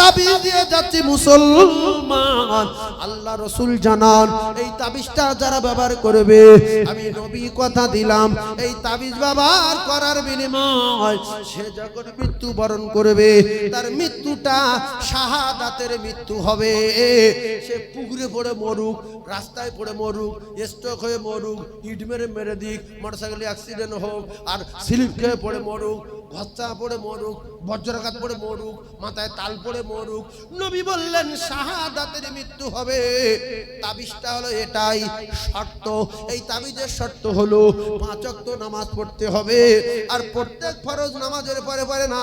তাবিজ আল্লাহ রসুল জানান, এই তাবিজটা যারা ব্যবহার করবে, আমি নবী কথা দিলাম, এই তাবিজ ব্যবহার করার বিনিময়, সে যখন মৃত্যু বরণ করবে, তার মৃত্যুটা শাহাদাতের মৃত্যু হবে। সে পুকুরে পড়ে মরুক, রাস্তায় পড়ে মরুক স্ট্রোক হয়ে মরুক ইট মেরে মেরে দিক মোটরসাইকেলে অ্যাক্সিডেন্ট হোক, আর স্লিপ খেয়ে পড়ে মরুক, ঘচ্চা পড়ে মরুক, বজ্রাঘাত পড়ে মরুক, মাথায় তাল পড়ে মরুক। নবী বললেন, শাহাদাতের মৃত্যু হবে। তাবিজটা হলো এটাই, শর্ত। এই তাবিজের শর্ত হলো পাঁচ ওয়াক্ত নামাজ পড়তে হবে। আর প্রত্যেক ফরজ নামাজের পরে পরে না।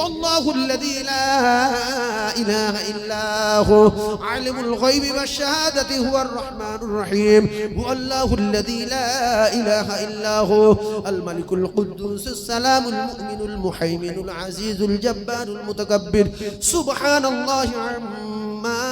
والله الله الذي لا إله إلا هو. عالم الغيب والشهادة هو الرحمن الرحيم. هو الله الذي لا إله إلا هو. الملك القدوس السلام المؤمن المحيمن العزيز الجبار المتكبر. سبحان الله عما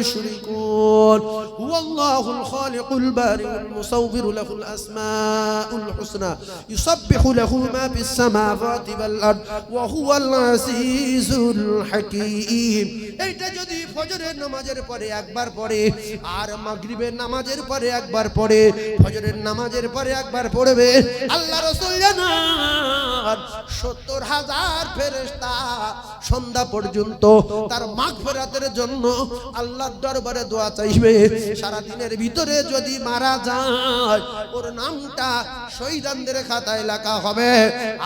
يشركون هو الله الخالق البارئ المصور له الأسماء الحسنى يسبح له ما في السماوات والأرض وهو العزيز الحكيم এইটা যদি ফজরের নামাজের পরে একবার পড়ে আর মাগরিবের নামাজের পরে একবার পড়ে ফজরের নামাজের পরে একবার পড়বে আল্লাহ রসুল জানান সত্তর হাজার ফেরেশতা সন্ধ্যা পর্যন্ত তার মাঘ ফেরাতের জন্য আল্লাহর দরবারে দোয়া চাইবে। সারা দিনের ভিতরে যদি মারা যায়, ওর নামটা শহীদানদের খাতায় লেখা হবে।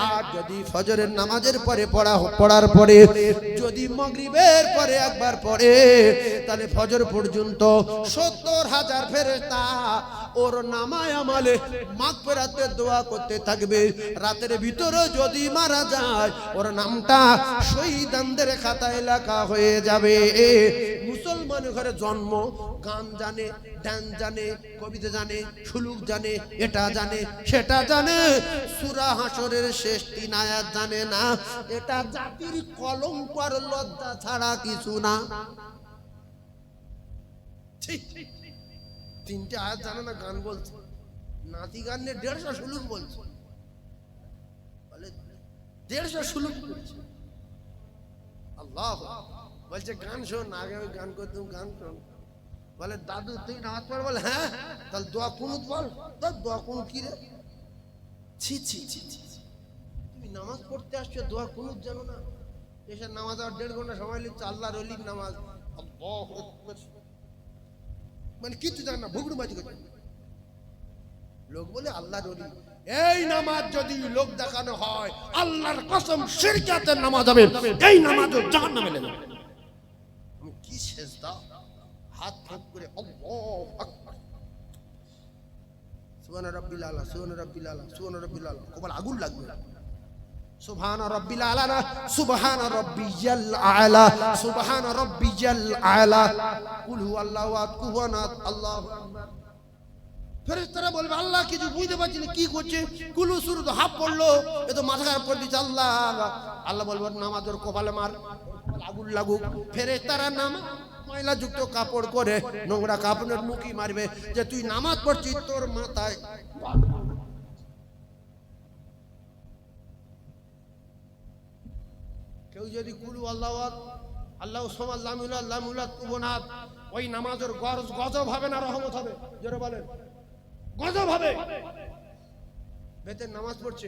আর যদি ফজরের নামাজের পরে পড়া পড়ার পরে, যদি মগরিবের পরে একবার পড়ে, তাহলে ফজর পর্যন্ত সত্তর হাজার ফেরেস্তা ওর নামায় আমালে মাগ ফেরাতে দোয়া করতে থাকবে। রাতের ভিতরে যদি মারা যায়, ওর নামটা শহীদানদের খাতায় লেখা হয়ে যাবে। মুসলমান ঘরে জন্ম, গান জানে ডান জানে, কবিতা জানে, সুলুক জানে, এটা জানে, সেটা জানে। সুরা হাসরের শেষ তিন আয়াত জানে না। এটা জাতির কলঙ্ক আর লজ্জা ছাড়া কিছু না। তিনটে আয়াত জানে না, গান বলছে। নাতি গান নিয়ে দেড়শো সুলুক বলছে। বলে, দেড়শো সুলুক বলছে। আল্লাহ বলছে, গান শোন, আগে আমি গান করতাম, গান শোন। বলে, দাদু, তুই নামাজ পড়? বলে হ্যাঁ। তাহলে দোয়া কুনুত বল? তো দোয়া কুনুত কি রে? ছি ছি ছি ছি। তুমি নামাজ পড়তে আসছো, দোয়া কুনুত জানো না? এসে নামাজ আর দেড় ঘণ্টা সময় লিখছে আল্লাহর অলির নামাজ। মানে কিছু জানে না ভুগড়ু বাজি করছে। লোক বলে, আল্লাহর অলি। এই নামাজ যদি লোক দেখানো হয়, আল্লাহর কসম শিরকাতের নামাজ হবে। এই নামাজ জাহান্নামে নেবে আমি কি সেজদা? হাত ফাত করে সুবহান রাব্বিল আলা সুবহান রাব্বিল আলা সুবহান রাব্বিল আলা। কপাল আগুন লাগবে। সুবহান রাব্বিল আলা না সুবহান রাব্বিয়াল আলা সুবহান রাব্বিয়াল আলা। কুল আল্লাহু ফেরেশতারা বলবে, আল্লাহ কিছু বুঝতে পারছি না, কি করছে? কুলু শুরু তো হাফ পড়ল, এ তো মাথা খারাপ করে দিচ্ছে আল্লাহ। আল্লাহ বলব নামাজ ওর কপালে মার। আগুন লাগুক। ফেরেশতারা নাম, ময়লা যুক্ত কাপড় করে নোংরা কাপড়ের মুখি মারবে যে তুই নামাজ পড়ছিস তোর মাথায়। কেউ যদি কুলু আল্লাহ আল্লাহ লামুল্লাহ তুবনাথ ওই নামাজের গরজ গজব হবে না রহমত হবে? জোরে বলেন। গজব হবে। বেতের নামাজ পড়ছে।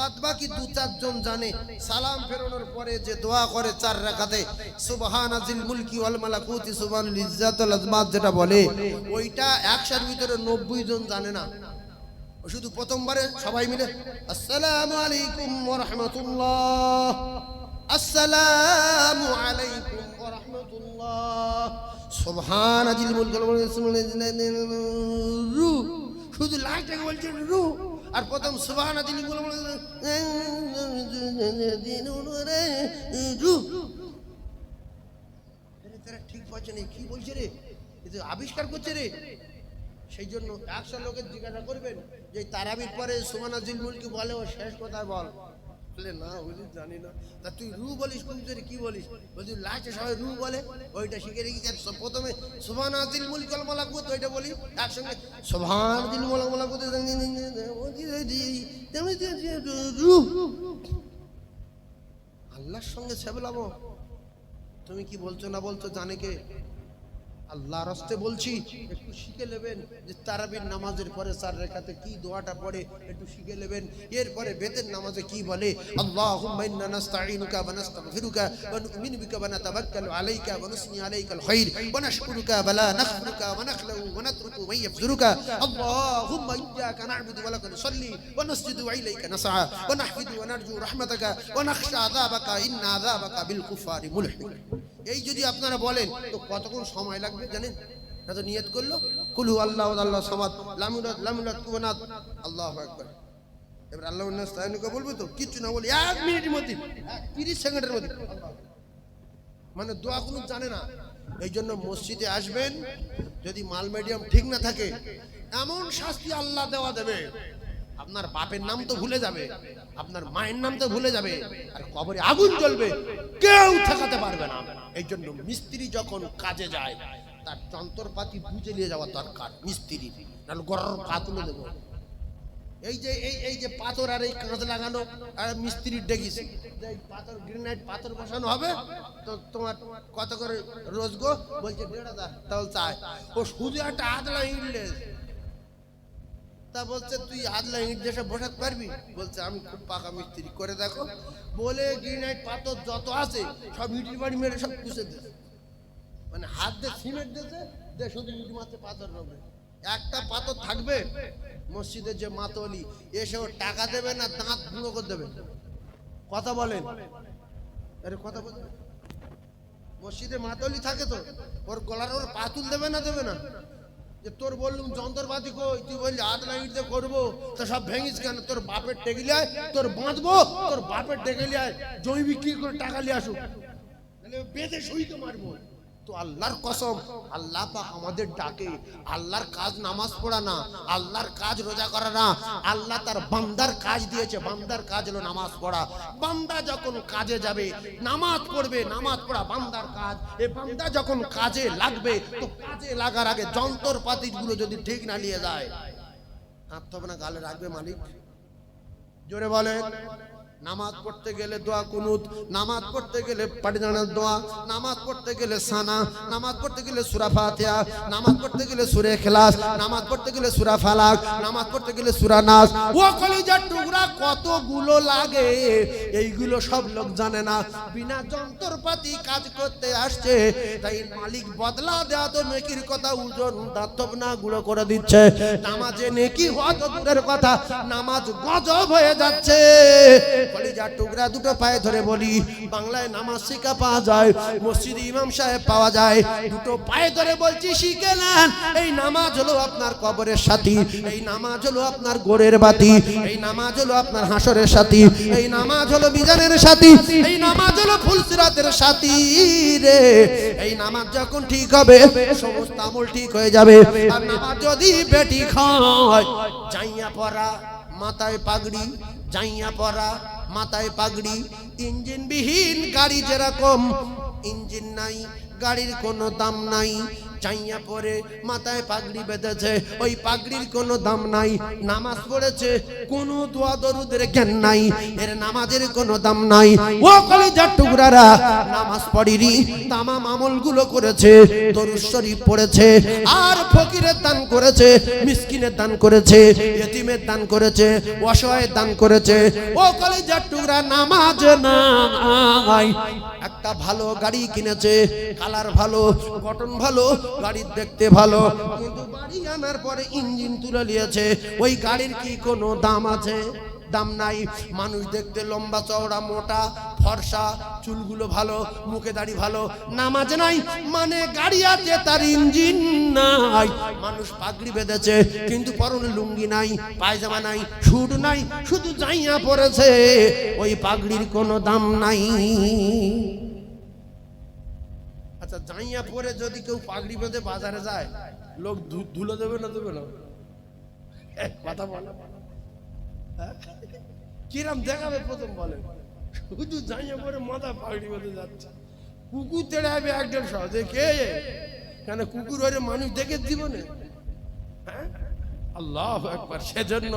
বাদ বাকি দু চারজন জানে, সালাম ফেরানোর পরে যে দোয়া করে চার রাকাতে সুবহানাজিল মুলকি ওয়াল মালাকুতি সুবহানাল ইজ্জাতুল আজমাত যেটা বলে, ওইটা একশোর ভিতরে নব্বই জন জানে না। শুধু প্রথমবারে সবাই মিলে, আসসালামু আলাইকুম ওয়া রাহমাতুল্লাহ। আসসালামু আলাইকুম ওয়া রাহমাতুল্লাহ। সুবহানাজিল মুলকি ওয়াল মালাকুতি শুধু লাইটটাকে বলছেন রু, আর প্রথম সুবহানাজিল রু। তারা ঠিক পাচ্ছে না, কি বলছে রে? আবিষ্কার করছে রে। সেই জন্য একশো লোকের জিজ্ঞাসা করবেন যে, তারাবির পরে সুমানা জিলমুল কি বলে ও শেষ কথা বল। বলে, না জানি না। তা তুই রু বলিস কোন জোরে কি বলিস? বলছি লাস্টে সবাই রু বলে। ওইটা শিখে রেখেছি। প্রথমে সুবহান আজিল মুলক আল মালাকুত ওইটা বলি। সুবহান আজিল মুলক মালাকুত রু আল্লাহর সঙ্গে সেবলামো তুমি কি বলছো না বলছো জানে কে? আল্লাহ রাস্তে বলছি, একটু শিখে নেবেন যে তারাবির নামাজের পরে চার রেখাতে কি দোয়াটা পড়ে, একটু শিখে নেবেন। এরপরে বেতের নামাজে কি বলে, আল্লাহুম্মা ইন্না নাস্তাঈনুকা ওয়া নাস্তাগফিরুকা ওয়া নু'মিনু বিকা ওয়া নাতাওয়াক্কালু আলাইকা ওয়া নুসনি এই যদি আপনারা বলেন, তো কতক্ষণ সময় লাগবে জানেন? না তো নিয়ত করল? কুলু আল্লাহ আল্লাহ সমাদ কুবানাত আল্লাহ একবার এবার আল্লাহ নাস্তায়নুকে বলব তো, কিচ্ছু না বলি, এক মিনিটের মধ্যে, তিরিশ সেকেন্ডের মধ্যে। মানে দোয়া কোনো জানে না। এই জন্য মসজিদে আসবেন, যদি মাল মিডিয়াম ঠিক না থাকে, এমন শাস্তি আল্লাহ দেওয়া দেবে। আপনার বাপের নাম তো ভুলে যাবে, আপনার মায়ের নাম তো ভুলে যাবে, আর কবরে আগুন জ্বলবে, কেউ ঠেকাতে পারবে না। এই জন্য মিস্ত্রি যখন কাজে যায়, তার যন্ত্রপাতি বুঝে নিয়ে যাওয়া দরকার মিস্ত্রি। নাহলে গরর পা তুলে দেবো। এই যে, এই এই যে পাথর আর এই কাঁচ লাগানো, আর মিস্ত্রির ডেকেছি পাথর, গ্রেনাইট পাথর বসানো হবে, তো তোমার কত করে রোজ গো বলছে দেড় হাজার। তাহলে চায়। ও শুধু একটা আদলা ইটলে তা বলছে, তুই আদলা ইট দেশে বসাতে পারবি? বলছে, আমি খুব পাকা মিস্ত্রি, করে দেখো। বলে গ্রিনাইট, পাথর যত আছে, সব ইটির বাড়ি মেরে সব পুষে দিয়েছে মানে হাত দিয়ে সিমেন্ট দিয়েছে, দিয়ে শুধু ইট পাথর হবে একটা পাথর থাকবে, মসজিদের যে মাতলি এসে ও টাকা দেবে না, দাঁত গুঁড়ো করে দেবে। কথা বলেন। আরে কথা বলতে মসজিদে মাতলি থাকে তো, ওর গলার ওর পাতুল দেবে না দেবে না? যে তোর বললুম যন্ত্রপাতি কই? তুই বললি হাত লাইট ইটতে করব। তো সব ভেঙিস কেন? তোর বাপের টেকে আয়, তোর বাঁধবো, তোর বাপের টেকে আয়। জমি বিক্রি করে টাকা নিয়ে আসুক? বেঁধে সইতে মারবো। তো আল্লাহর কসম, আল্লাহ পাক আমাদের ডাকে। আল্লাহর কাজ নামাজ পড়া না, আল্লাহর কাজ রোজা করা না। আল্লাহ তার বান্দার কাজ দিয়েছে, বান্দার কাজ হলো নামাজ পড়া। বান্দা যখন কাজে যাবে, নামাজ পড়বে, নামাজ পড়া বান্দার কাজ। এ বান্দা যখন কাজে লাগবে, তো কাজে লাগার আগে যন্ত্রপাতিগুলো যদি ঠিক না নিয়ে যায় হাত হবে না, গালে রাখবে মালিক। জোরে বলেন। নামাজ পড়তে গেলে দোয়া কুনুত, নামাজ পড়তে গেলে পাটিদানের দোয়া, নামাজ পড়তে গেলে সানা, নামাজ পড়তে গেলে সুরা ফাতিহা, নামাজ পড়তে গেলে সুরে খেলাস নামাজ পড়তে গেলে সুরা ফালাক, নামাজ পড়তে গেলে সুরা নাস। ও কলিজার টুকরা কতগুলো লাগে? এইগুলো সব লোক জানে না। বিনা যন্ত্রপাতি কাজ করতে আসছে। তাই মালিক বদলা দেওয়া তো নেকির কথা ওজন দাঁতব না গুঁড়ো করে দিচ্ছে। নামাজে নেকি হওয়া তো দূরের কথা। নামাজ গজব হয়ে যাচ্ছে। কলিজার টুকরা দুটো পায়ে ধরে বলি, বাংলায় নামাজ শিখা পাওয়া যায়, মসজিদে ইমাম সাহেব পাওয়া যায়। দুটো পায়ে ধরে বলছি, শিখে নেন। এই নামাজ হলো আপনার কবরের সাথী, এই নামাজ হলো আপনার গোরের বাতি, এই নামাজ হলো আপনার হাসরের সাথী, এই নামাজ হলো বিজানের সাথী, এই নামাজ হলো ফুলসিরাতের সাথী রে। এই নামাজ যখন ঠিক হবে, সমস্ত আমল ঠিক হয়ে যাবে। আর নামাজ যদি বেটি খায় চাইয়া পড়া মাথায় পাগড়ি জাইয়া পরা মাথায় পাগড়ি ইঞ্জিনবিহীন গাড়ি যেরকম ইঞ্জিন নাই গাড়ির কোনো দাম নাই চাইয়া পরে মাথায় পাগড়ি বেঁধেছে। ওই পাগড়ির কোনো দাম নাই। নামাজ পড়েছে, কোনো দোয়া দরুদের জ্ঞান নাই। এর নামাজের কোনো দাম নাই। ও কলেজার টুকরারা, নামাজ পড়িনি, তামাম আমলগুলো করেছে, দরুদ শরীফ পড়েছে, আর ফকিরের দান করেছে, মিসকিনের দান করেছে, এতিমের দান করেছে অসহায়ের দান করেছে। ও কলেজার টুকরা, নামাজ নাই। একটা ভালো গাড়ি কিনেছে, কালার ভালো গঠন ভালো গাড়ির দেখতে ভালো, কিন্তু বাড়ি আনার পরে ইঞ্জিন তুলে নিয়েছে। ওই গাড়ির কি কোনো দাম আছে? দাম নাই। মানুষ দেখতে লম্বা চওড়া, মোটা, ফর্সা, চুলগুলো ভালো, মুখে দাড়ি ভালো, নামাজ নাই মানে গাড়ি আছে, তার ইঞ্জিন নাই। মানুষ পাগড়ি বেঁধেছে, কিন্তু পরনে লুঙ্গি নাই, পায়জামা নাই, শুট নাই, শুধু জাইয়া পড়েছে ওই পাগড়ির কোনো দাম নাই। আচ্ছা জাইয়া পরে যদি কেউ পাগড়ি বেঁধে বাজারে যায়, লোক ধুলো দেবে না দেবে না? কথা বলো। হ্যাঁ? কিরম দেখাবে প্রথম বলে। শুধু জাইয়া পরে মাথা পাগড়ি বেঁধে যাচ্ছে। কুকুর এক কে? কেন কুকুর ওরে মানুষ দেখে দিব না হ্যাঁ? আল্লাহ একবার সেজন্য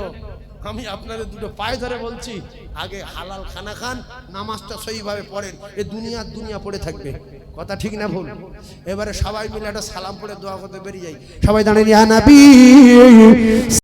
আমি আপনাদের দুটো পায়ে ধরে বলছি, আগে হালাল খানা খান, নামাজটা সহিভাবে পড়েন, এ দুনিয়ার দুনিয়া পড়ে থাকবে। কথা ঠিক না ভুল। এবারে সবাই মিলে একটা সালাম পরে দোয়া করতে বেরিয়ে যাই। সবাই দাঁড়িয়ে